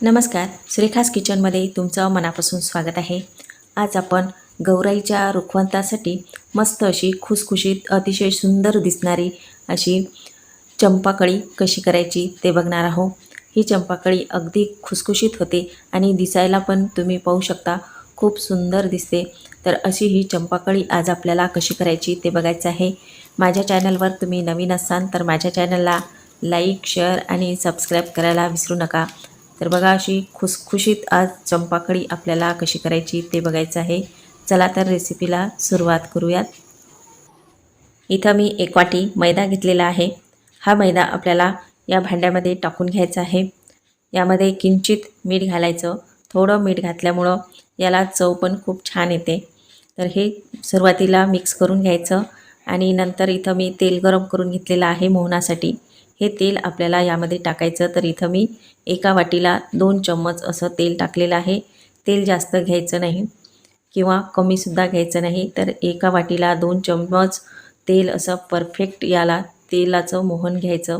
नमस्कार सुरेखास किचनमध्ये तुमचं मनापासून स्वागत आहे. आज आपण गौराईच्या रुखवंतासाठी मस्त अशी खुसखुशीत अतिशय सुंदर दिसणारी अशी चंपाकळी कशी करायची ते बघणार आहोत. ही चंपाकळी अगदी खुसखुशीत होते आणि दिसायला पण तुम्ही पाहू शकता खूप सुंदर दिसते. तर अशी ही चंपाकळी आज आपल्याला कशी करायची ते बघायचं आहे. माझ्या चॅनलवर तुम्ही नवीन असाल तर माझ्या चॅनलला लाईक शेअर आणि सबस्क्राईब करायला विसरू नका. तर बघा अशी खुसखुशीत आज चंपाकळी आपल्याला कशी करायची ते बघायचं आहे. चला तर रेसिपीला सुरुवात करूयात. इथं मी एक वाटी मैदा घेतलेला आहे. हा मैदा आपल्याला या भांड्यामध्ये टाकून घ्यायचा आहे. यामध्ये किंचित मीठ घालायचं. थोडं मीठ घातल्यामुळं याला चव पण खूप छान येते. तर हे सुरुवातीला मिक्स करून घ्यायचं आणि नंतर इथं मी तेल गरम करून घेतलेलं आहे मोहनासाठी. हे तेल आपल्याला यामध्ये टाकायचं तर इथं मी एका वाटीला दोन चम्मच असं तेल टाकलेलं आहे. तेल जास्त घ्यायचं नाही किंवा कमीसुद्धा घ्यायचं नाही. तर एका वाटीला दोन चम्मच तेल असं परफेक्ट याला तेलाचं मोहन घ्यायचं.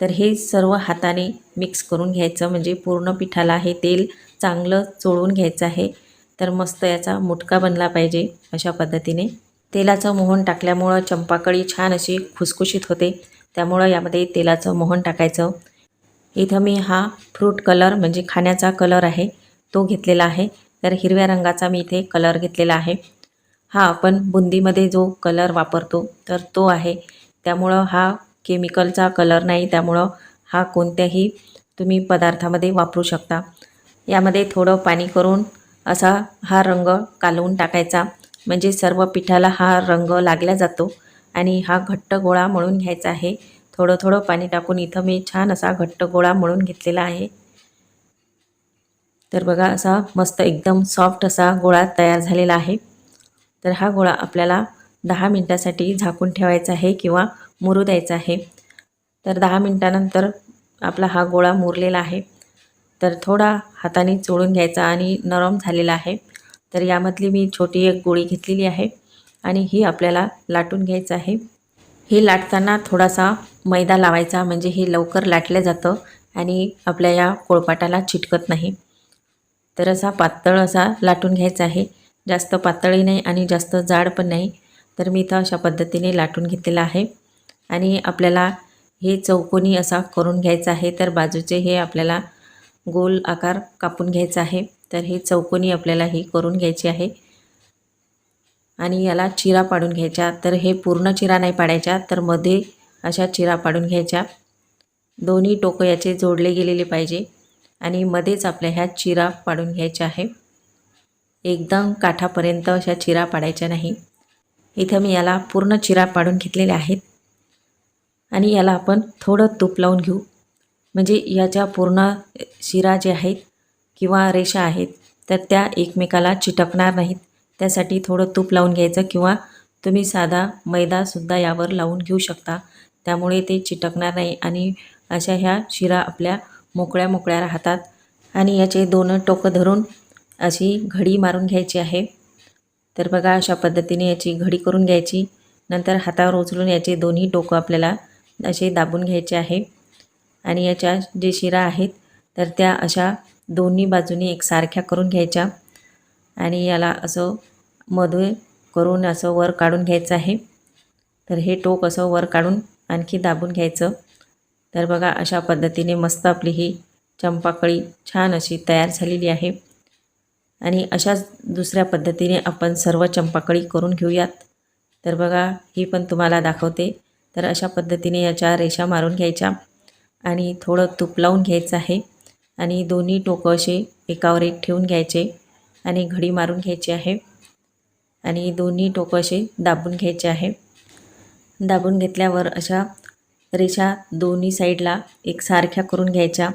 तर हे सर्व हाताने मिक्स करून घ्यायचं. म्हणजे पूर्ण पिठाला हे तेल चांगलं चोळून घ्यायचं आहे. तर मस्त याचा मुटका बनला पाहिजे अशा पद्धतीने. तेलाचं मोहन टाकल्यामुळं चंपाकळी छान अशी खुसखुशीत होते. त्यामुळं यामध्ये तेलाचं मोहन टाकायचं. इथं मी हा फ्रूट कलर म्हणजे खाण्याचा कलर आहे तो घेतलेला आहे. तर हिरव्या रंगाचा मी इथे कलर घेतलेला आहे. हा आपण बुंदीमध्ये जो कलर वापरतो तर तो आहे. त्यामुळं हा केमिकलचा कलर नाही त्यामुळं हा कोणत्याही तुम्ही पदार्थामध्ये वापरू शकता. यामध्ये थोडं पाणी करून असा हा रंग कालवून टाकायचा. म्हणजे सर्व पिठाला हा रंग लागला जातो आणि हा घट्ट गोळा मळून घ्यायचा आहे. थोडं थोडं पाणी टाकून इथं मी छान असा घट्ट गोळा मळून घेतलेला आहे. तर बघा असा मस्त एकदम सॉफ्ट असा गोळा तयार झालेला आहे. तर हा गोळा आपल्याला दहा मिनटासाठी झाकून ठेवायचा आहे किंवा मुरू द्यायचा आहे. तर दहा मिनटानंतर आपला हा गोळा मुरलेला आहे. तर थोडा हाताने चोळून घ्यायचा आणि नरम झालेला आहे. तर यामधली मी छोटी एक गोळी घेतलेली आहे आणि ही आपल्याला लाटून घ्यायचं आहे. हे लाटताना थोडासा मैदा लावायचा म्हणजे हे लवकर लाटलं जातं आणि आपल्या या कोळपाटाला चिटकत नाही. तर असा पातळ असा लाटून घ्यायचा आहे. जास्त पातळही नाही आणि जास्त जाड पण नाही. तर मी इथं अशा पद्धतीने लाटून घेतलेला आहे. आणि आपल्याला हे चौकोनी असा करून घ्यायचा आहे. तर बाजूचे हे आपल्याला गोल आकार कापून घ्यायचा आहे. तर हे चौकोनी आपल्याला ही करून घ्यायची आहे. आणि याला चिरा पाडून घ्यायच्या. तर हे पूर्ण चिरा नाही पाडायच्या. तर मध्ये अशा चिरा पाडून घ्यायच्या. दोन्ही टोकं याचे जोडले गेलेले पाहिजे. आणि मध्येच आपल्या ह्या चिरा पाडून घ्यायच्या आहे. एकदम काठापर्यंत अशा चिरा पाडायच्या नाही. इथं मी याला पूर्ण चिरा पाडून घेतलेल्या आहेत. आणि याला आपण थोडं तूप लावून घेऊ. म्हणजे याच्या पूर्ण शिरा जे आहेत किंवा रेषा आहेत तर त्या एकमेकाला चिटकणार नाहीत. त्यासाठी थोडं तूप लावून घ्यायचं किंवा तुम्ही साधा मैदासुद्धा यावर लावून घेऊ शकता. त्यामुळे ते चिटकणार नाही आणि अशा ह्या शिरा आपल्या मोकळ्या मोकळ्या राहतात. आणि याचे दोन टोकं धरून अशी घडी मारून घ्यायची आहे. तर बघा अशा पद्धतीने याची घडी करून घ्यायची. नंतर हातावर उचलून याचे दोन्ही टोकं आपल्याला असे दाबून घ्यायचे आहे. आणि याच्या जे शिरा आहेत तर त्या अशा दोन्ही बाजूनी एकसारख्या करून घ्यायच्या. आणि याला असं मधे करून असं वर काढून घ्यायचं आहे. तर हे टोक असं वर काढून आणखी दाबून घ्यायचं. तर बघा अशा पद्धतीने मस्त आपली ही चंपाकळी छान अशी तयार झालेली आहे. आणि अशाच दुसऱ्या पद्धतीने आपण सर्व चंपाकळी करून घेऊयात. तर बघा ही पण तुम्हाला दाखवते. तर अशा पद्धतीने याच्या रेषा मारून घ्यायच्या. आणि थोडं तूप लावून घ्यायचं आहे. आणि दोन्ही टोकं असे एकावर एक ठेवून घ्यायचे आणि घडी मारून घ्यायची आहे. आणि दोन्ही टोकं असे दाबून घ्यायचे आहे. दाबून घेतल्यावर अशा रेषा दोन्ही साईडला एकसारख्या करून घ्यायच्या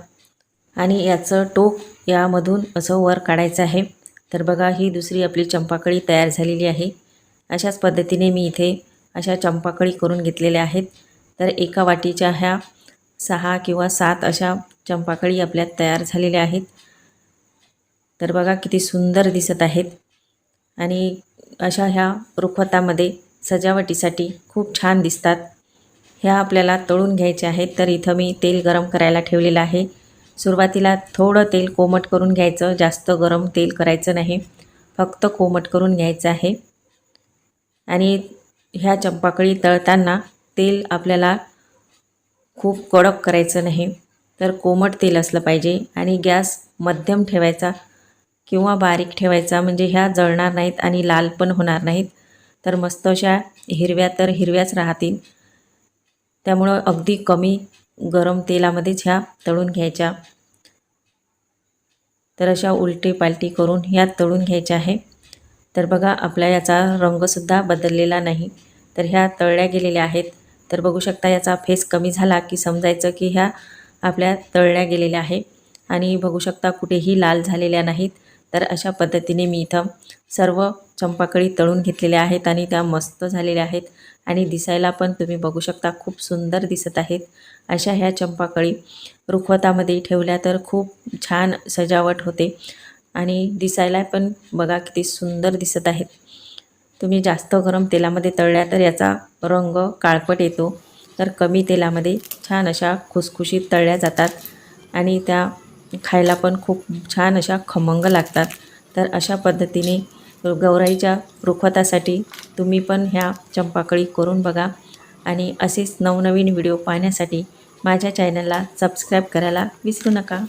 आणि याचं टोक यामधून असं वर काढायचं आहे. तर बघा ही दुसरी आपली चंपाकळी तयार झालेली आहे. अशाच पद्धतीने मी इथे अशा चंपाकळी करून घेतलेल्या आहेत. तर एका वाटीच्या ह्या सहा किंवा सात अशा चंपाकळी आपल्या तयार झालेल्या आहेत. तर बघा किती सुंदर दिसत आहेत. आणि अशा ह्या रुखवतामध्ये सजावटीसाठी खूप छान दिसतात. ह्या आपल्याला तळून घ्यायच्या आहेत. तर इथं मी तेल गरम करायला ठेवलेलं आहे. सुरुवातीला थोडं तेल कोमट करून घ्यायचं. जास्त गरम तेल करायचं नाही. फक्त कोमट करून घ्यायचं आहे. आणि ह्या चंपाकळी तळताना तेल आपल्याला खूप कडक करायचं नाही. तर कोमट तेल असलं पाहिजे आणि गॅस मध्यम ठेवायचा किंवा बारीक ठेवायचा म्हणजे ह्या जळणार नाहीत आणि लाल पण होणार नाहीत. तर मस्त अशा हिरव्या तर हिरव्याच राहतील. त्यामुळं अगदी कमी गरम तेलामध्येच ह्या तळून घ्यायच्या. तर अशा उलटी पालटी करून ह्या तळून घ्यायच्या आहे. तर बघा आपला याचा रंगसुद्धा बदललेला नाही. तर ह्या तळल्या गेलेल्या आहेत. तर बघू शकता याचा फेस कमी झाला की समजायचं की ह्या आपल्या तळल्या गेलेल्या आहे. आणि बघू शकता कुठेही लाल झालेल्या नाहीत. तर अशा पद्धतीने मी इथं सर्व चंपाकळी तळून घेतलेल्या आहेत आणि त्या मस्त झालेल्या आहेत. आणि दिसायला पण तुम्ही बघू शकता खूप सुंदर दिसत आहेत. अशा ह्या चंपाकळी रुखवतामध्ये ठेवल्या तर खूप छान सजावट होते. आणि दिसायला पण बघा किती सुंदर दिसत आहेत. तुम्ही जास्त गरम तेलामध्ये तळल्या तर याचा रंग काळपट येतो. तर कमी तेलामध्ये छान अशा खुसखुशीत तळल्या जातात आणि त्या खायला पण खूप छान अशा खमंग लागतात. तर अशा पद्धतीने गौराईच्या रुखवतासाठी तुम्ही पण ह्या चंपाकळी करून बघा आणि असेच नवनवीन व्हिडिओ पाहण्यासाठी माझ्या चॅनलला सबस्क्राईब करायला विसरू नका.